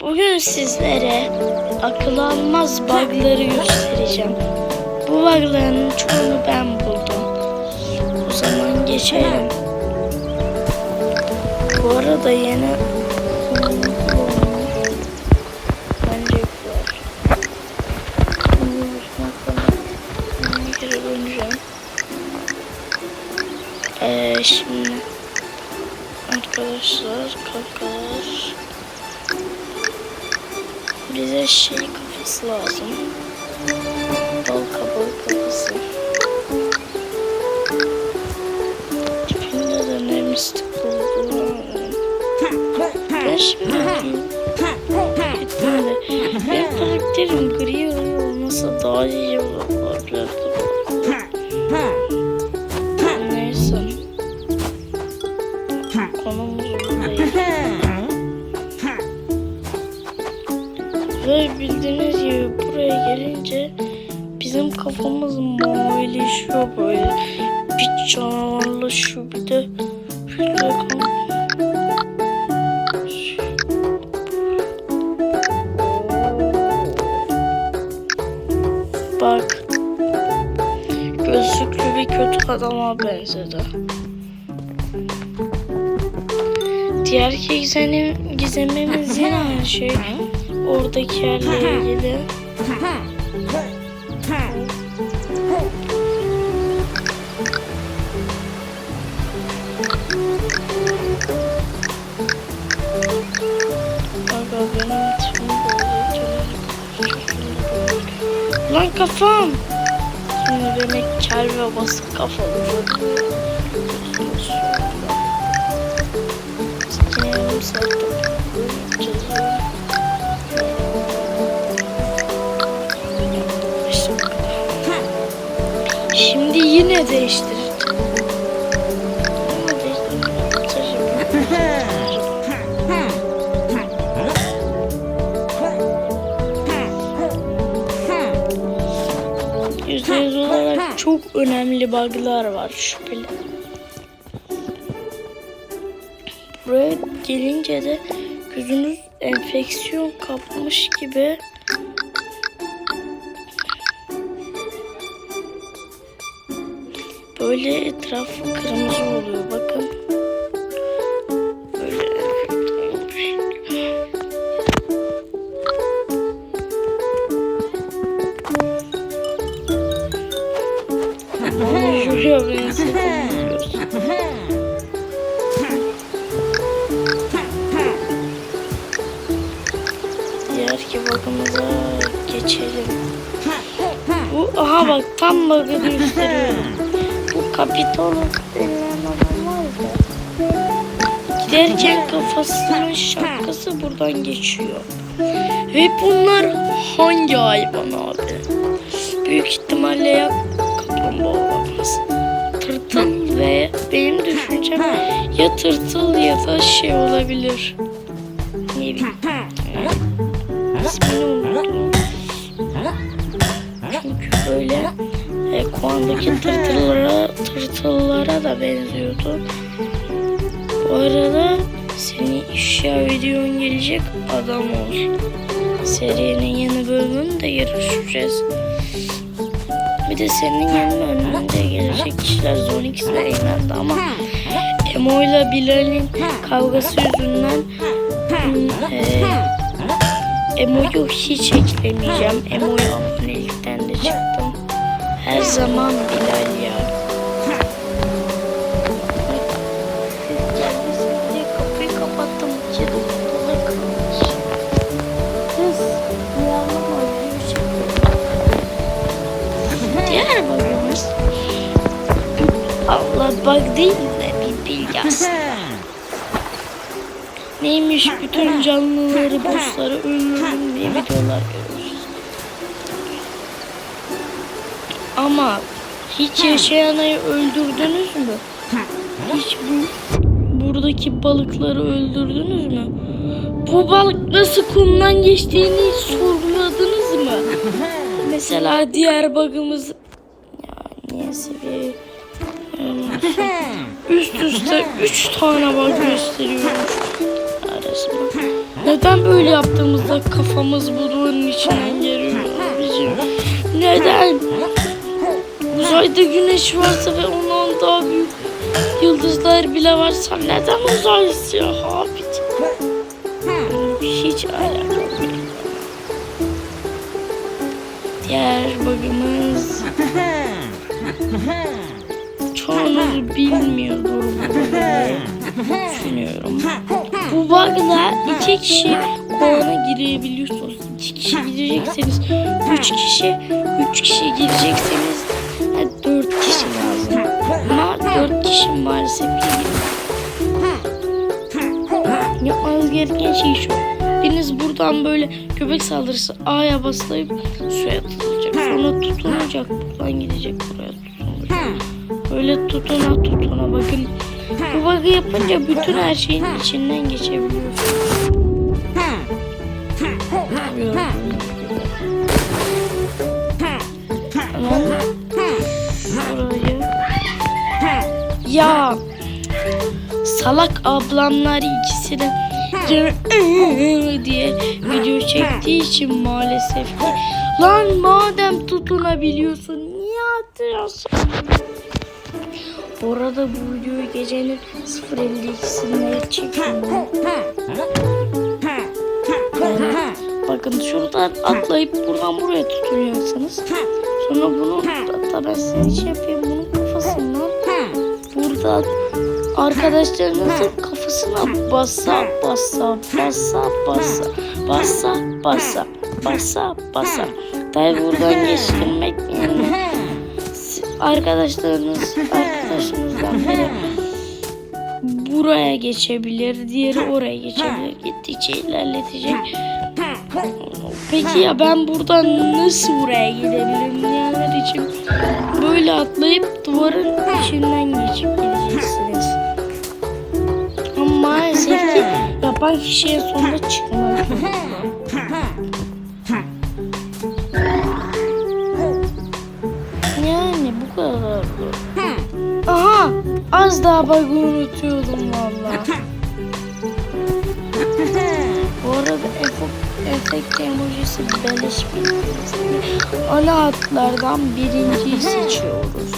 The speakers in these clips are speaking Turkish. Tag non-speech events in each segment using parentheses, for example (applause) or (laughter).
Bugün sizlere akıl almaz bug'ları göstereceğim. Bu bug'ların çoğunu ben buldum. O zaman geçelim. Bu arada yeni. Ee, şimdi arkadaşlar kankalar bize şey kafası lazım. Bal kabağı kafası. Tipinde de ne mistik anladım. Ben şimdi. Benim karakterim gri olmasa daha iyi olurdu. Canavarlaşıyor bir de şöyle Bak. Gözlüklü bir kötü adama benzedi. Diğer gizemim, gizemimiz yine (laughs) aynı şey. Oradaki yerle ilgili. (laughs) Lan kafam. Şimdi beni kel ve basık kafalı yarım kadar. Şimdi yine değiştireceğim. Çok önemli bug'lar var şüpheli. Buraya gelince de gözünüz enfeksiyon kapmış gibi böyle etrafı kırmızı oluyor bakın. Giderken kafasının şapkası buradan geçiyor. Ve bunlar hangi hayvan abi? Büyük ihtimalle ya kaplumbağa olamaz. Tırtıl ve benim düşüncem ya tırtıl ya da şey olabilir. Ne bileyim. İsmini unuttum. Çünkü böyle e, Kuandaki tırtıllara, tırtıllara da benziyordu. Bu arada senin işya videon gelecek adam ol. Serinin yeni bölümünde yarışacağız. Bir de senin yeni bölümünde gelecek kişiler Zone X'le eğlendi ama Emo ile Bilal'in kavgası yüzünden e, Emo'yu hiç eklemeyeceğim. Emo'yu abonelikten de çıktım. Her zaman Bilal ya. Diğer Allah bug değil de bir bilgi aslında. Neymiş bütün canlıları, bossları öldürdüm diye videolar görüyoruz. Ama hiç yaşayanayı öldürdünüz mü? Hiç bu buradaki balıkları öldürdünüz mü? Bu balık nasıl kumdan geçtiğini hiç sorguladınız mı? Mesela diğer bug'ımız ya niye seviye üst üste 3 tane bug gösteriyormuş. Neden böyle yaptığımızda kafamız bu duvarın içinden geliyor abicim? Neden? Uzayda güneş varsa ve ondan daha büyük yıldızlar bile varsa neden uzay siyah abicim? Hiç alakam yok. Diğer bug'ımız çoğunuz bilmiyordur düşünüyorum. Bu bug'la iki kişi kovana girebiliyorsunuz. İki kişi girecekseniz, üç kişi, üç kişi girecekseniz kişi maalesef girmiyor. Yapmanız gereken şey şu. Biriniz buradan böyle köpek saldırısı A'ya basılayıp suya tutulacak. Sonra tutunacak. Buradan gidecek buraya tutunacak. Böyle tutuna tutuna bakın. Bu bug'ı yapınca bütün her şeyin içinden geçebiliyorsunuz. Hemen Ya. Salak ablamlar ikisi de diye video çektiği için maalesef ki. Lan madem tutunabiliyorsun niye atıyorsun? Bu arada bu videoyu gecenin 0.52'sinde çekiyorum. Yani bakın şuradan atlayıp buradan buraya tutunacaksınız. Sonra bunu hatta ben size hiç yapayım kafasından burada arkadaşlarınızın kafasına basa basa basa basa basa basa basa basa. Tabi buradan geçirmek yani arkadaşlarınız arkadaşınızdan biri buraya geçebilir diğeri oraya geçebilir. Gittikçe ilerletecek. Peki ya ben buradan nasıl buraya gidebilirim? Diyenler için böyle atlayıp duvarın içinden geçip gideceksiniz ama maalesef ki (laughs) yapan kişiye sonra çıkmaz yani bu kadar Aha az daha bug'ı unutuyordum valla. Bu arada efekt, efekt emojisi beleş gibi ana hatlardan birinciyi seçiyoruz.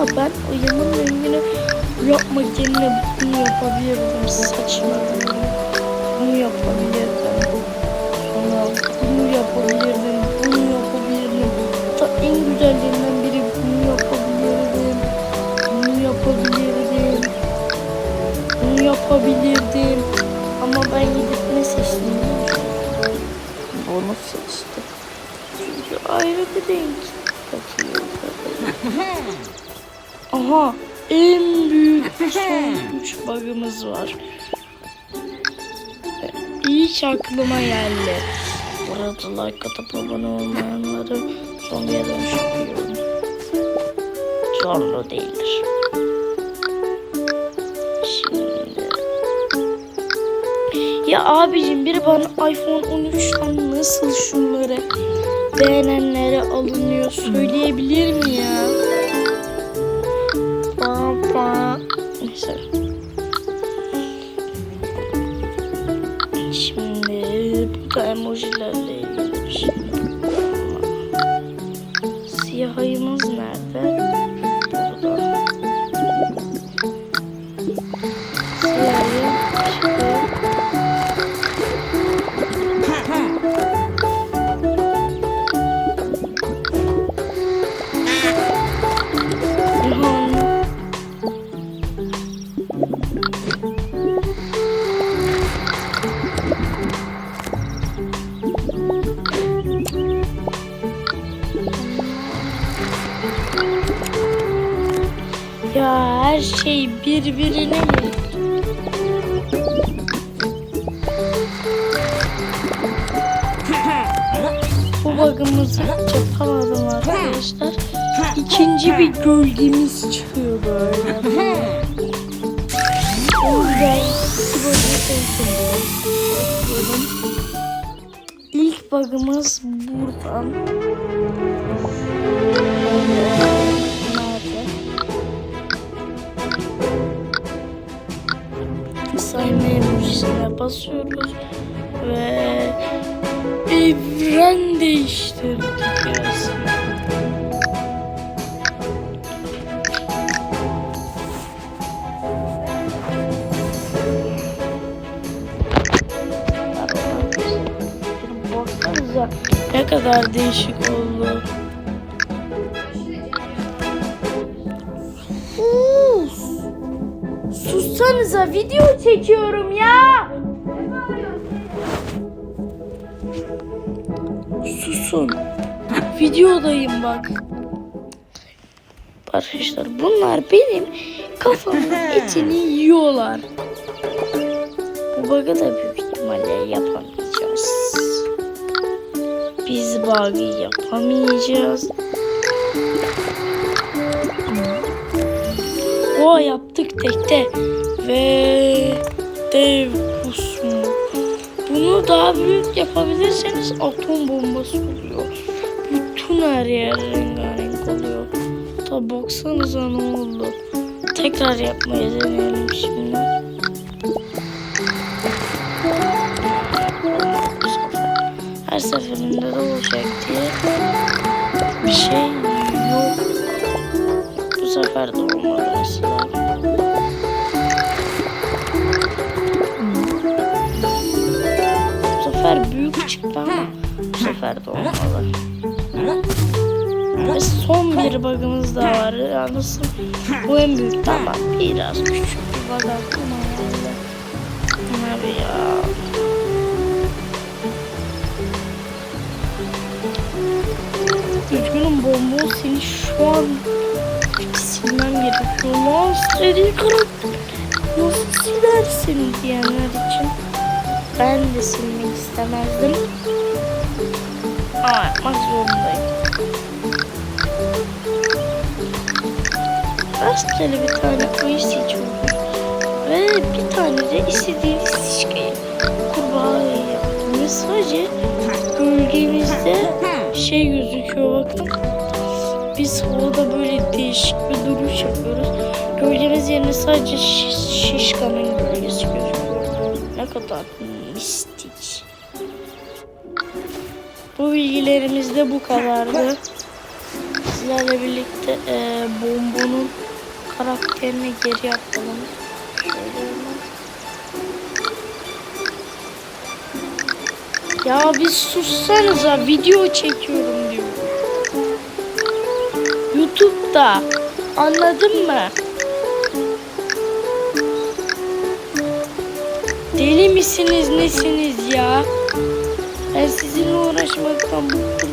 Aslında ben o yanın rengini yapmak yerine bunu yapabilirdim. Saçma değil. Bunu yapabilirdim. Sonra bunu yapabilirdim. Bunu yapabilirdim. Ta en güzellerinden biri bunu yapabilirdim. Bunu yapabilirdim. Bunu yapabilirdim. Ama ben gidip ne seçtim? Bunu seçtim. Çünkü ayrı bir renk katıyor. (laughs) Aha en büyük (laughs) son üç bug'ımız var. İlk aklıma geldi. Burada like atıp abone olmayanları zombiye dönüştürüyorum. Zorlu değildir. Şimdi... Ya abicim biri bana iPhone 13'ten nasıl şunları beğenenlere alınıyor söyleyebilir mi ya? Neyse. Şimdi bu da emojilerle ilgili şey. Siyah ayımız her şey birbirine giriyor. Bu bug'ımızı yapamadım arkadaşlar. İkinci bir gölgemiz çıkıyor böyle. O yüzden. İlk İlk bug'ımız buradan. Sayma emojisine basıyoruz ve evren değiştirdik aslında. Ne kadar değişik oldu. Sussanıza video çekiyorum ya. Susun. Videodayım bak. Arkadaşlar bunlar benim kafamın (laughs) etini yiyorlar. Bu bug'ı da büyük ihtimalle yapamayacağız. Biz bug'ı yapamayacağız. O yaptık tekte ve dev kusmu. Bunu daha büyük yapabilirseniz atom bombası oluyor. Bütün her yer rengarenk oluyor. Tabi baksanıza ne oldu. Tekrar yapmaya deneyelim şimdi. Her seferinde de olacak diye bir şey yok. Bu sefer de olmadı Büyük çıktı ama bu sefer de olmalı. Ve son bir bug'ımız da var. Yalnız bu en büyük ama biraz küçük bir bug aklıma geldi. Abi ya. Üzgünüm bomba seni şu an silmem gerekiyor. Seri karakter. Nasıl silersin diyenler için. Ben de silmek istemezdim. Ama yapmak zorundayım. Rastgele bir tane koyu seçiyoruz. Ve bir tane de istediğiniz şişkeyi kurbağaya yaptım. Sadece gölgemizde şey gözüküyor bakın. Biz havada böyle değişik bir duruş yapıyoruz. Gölgemiz yerine sadece şiş, şişkanın gölgesi gözüküyor. Kadar mistik. Bu bilgilerimiz de bu kadardı. Sizlerle birlikte e, Bombo'nun karakterini geri yapalım. Ya bir sussanıza video çekiyorum diyor. YouTube'da anladın mı? Deli misiniz nesiniz ya? Ben sizinle uğraşmaktan bıktım.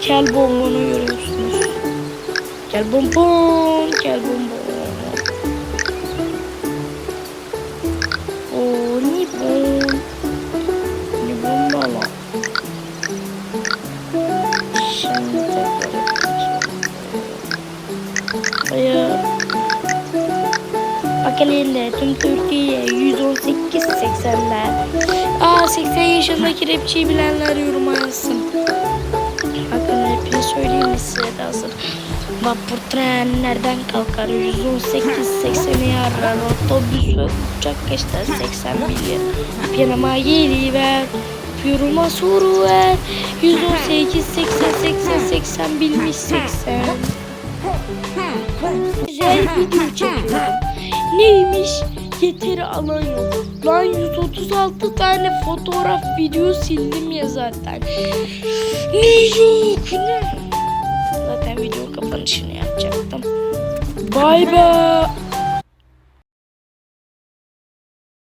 Kel bonbonu görüyorsunuz. Kel bonbon, kel bonbon. Oo, ni bon. Ni bon da lan. Şimdi tekrar. Hayır. Bakalım tüm Türkiye 118 80'ler. Aa 80 yaşındaki rapçiyi bilenler yoruma yazsın. Bakın rapini söyleyeyim mi size de hazır. Vapur tren nereden kalkar 118 80'e yarar otobüs ve uçak geçler 80 milyar. Yanıma geliver yoruma soru ver 118 80 80 80 bilmiş 80 Güzel video çekiyorum. Neymiş? Yeteri alan yok. Lan 136 tane fotoğraf video sildim ya zaten. Ne yok ne? Zaten video kapanışını yapacaktım. Bay bay.